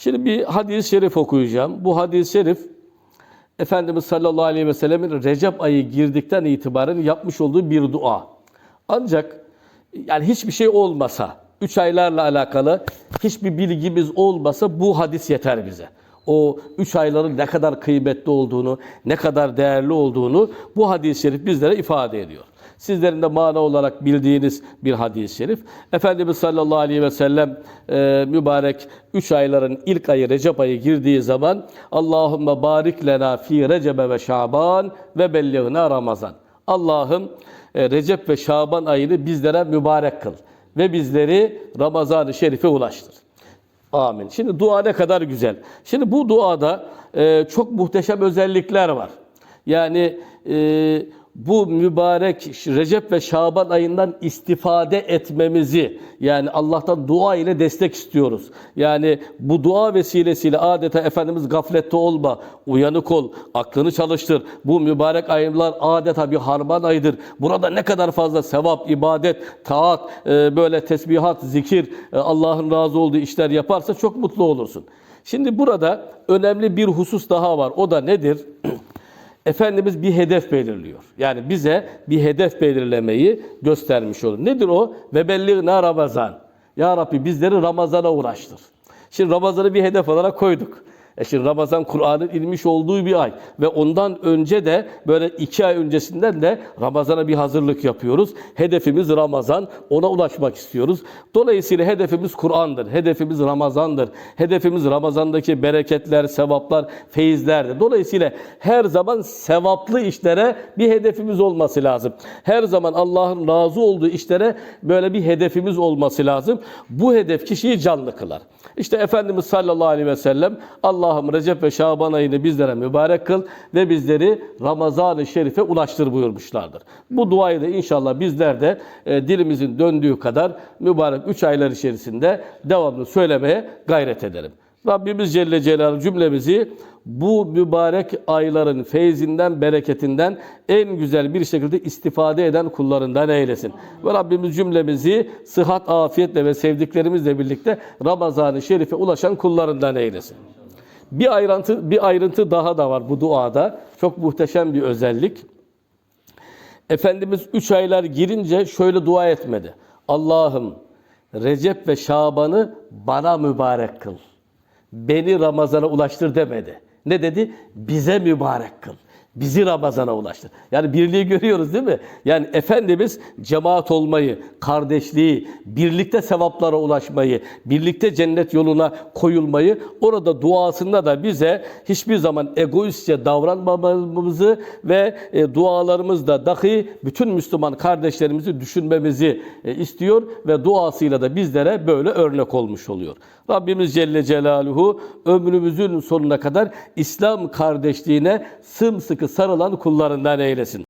Şimdi bir hadis-i şerif okuyacağım. Bu hadis-i şerif Efendimiz sallallahu aleyhi ve sellemin Recep ayı girdikten itibaren yapmış olduğu bir dua. Ancak yani hiçbir şey olmasa, üç aylarla alakalı hiçbir bilgimiz olmasa bu hadis yeter bize. O üç ayların ne kadar kıymetli olduğunu, ne kadar değerli olduğunu bu hadis-i şerif bizlere ifade ediyor. Sizlerin de mana olarak bildiğiniz bir hadis-i şerif. Efendimiz sallallahu aleyhi ve sellem e, mübarek 3 ayların ilk ayı Recep ayı girdiği zaman Allahümme barik lena fi Recebe ve Şaban ve belliğna Ramazan. Allah'ım e, Recep ve Şaban ayını bizlere mübarek kıl ve bizleri Ramazan-ı Şerif'e ulaştır. Amin. Şimdi dua ne kadar güzel. Şimdi bu duada e, çok muhteşem özellikler var. Yani e, bu mübarek Recep ve Şaban ayından istifade etmemizi yani Allah'tan dua ile destek istiyoruz. Yani bu dua vesilesiyle adeta Efendimiz gaflette olma, uyanık ol, aklını çalıştır. Bu mübarek aylar adeta bir harman ayıdır. Burada ne kadar fazla sevap, ibadet, taat, e, böyle tesbihat, zikir, e, Allah'ın razı olduğu işler yaparsa çok mutlu olursun. Şimdi burada önemli bir husus daha var. O da nedir? Efendimiz bir hedef belirliyor. Yani bize bir hedef belirlemeyi göstermiş olur. Nedir o? Ve belliğna Ramazan. Ya Rabbi bizleri Ramazan'a uğraştır. Şimdi Ramazan'ı bir hedef olarak koyduk. E şimdi Ramazan Kur'an'ın inmiş olduğu bir ay ve ondan önce de böyle iki ay öncesinden de Ramazan'a bir hazırlık yapıyoruz. Hedefimiz Ramazan, ona ulaşmak istiyoruz. Dolayısıyla hedefimiz Kur'an'dır, hedefimiz Ramazan'dır. Hedefimiz Ramazan'daki bereketler, sevaplar, feyizlerdir. Dolayısıyla her zaman sevaplı işlere bir hedefimiz olması lazım. Her zaman Allah'ın razı olduğu işlere böyle bir hedefimiz olması lazım. Bu hedef kişiyi canlı kılar. İşte Efendimiz sallallahu aleyhi ve sellem Allah'ım Recep ve Şaban ayını bizlere mübarek kıl ve bizleri Ramazan-ı Şerif'e ulaştır buyurmuşlardır. Bu duayı da inşallah bizler de e, dilimizin döndüğü kadar mübarek 3 aylar içerisinde devamlı söylemeye gayret edelim. Rabbimiz Celle Celaluhu cümlemizi bu mübarek ayların feyzinden, bereketinden en güzel bir şekilde istifade eden kullarından eylesin. Ve Rabbimiz cümlemizi sıhhat, afiyetle ve sevdiklerimizle birlikte Ramazan-ı Şerif'e ulaşan kullarından eylesin. Bir ayrıntı, bir ayrıntı daha da var bu duada. Çok muhteşem bir özellik. Efendimiz üç aylar girince şöyle dua etmedi. Allah'ım Recep ve Şaban'ı bana mübarek kıl. Beni Ramazan'a ulaştır demedi. Ne dedi? Bize mübarek kıl. Bizi Ramazan'a ulaştır. Yani birliği görüyoruz değil mi? Yani Efendimiz cemaat olmayı, kardeşliği, birlikte sevaplara ulaşmayı, birlikte cennet yoluna koyulmayı, orada duasında da bize hiçbir zaman egoistçe davranmamamızı ve e, dualarımızda dahi bütün Müslüman kardeşlerimizi düşünmemizi e, istiyor ve duasıyla da bizlere böyle örnek olmuş oluyor. Rabbimiz Celle Celaluhu ömrümüzün sonuna kadar İslam kardeşliğine sımsıkı sarılan kullarından eylesin.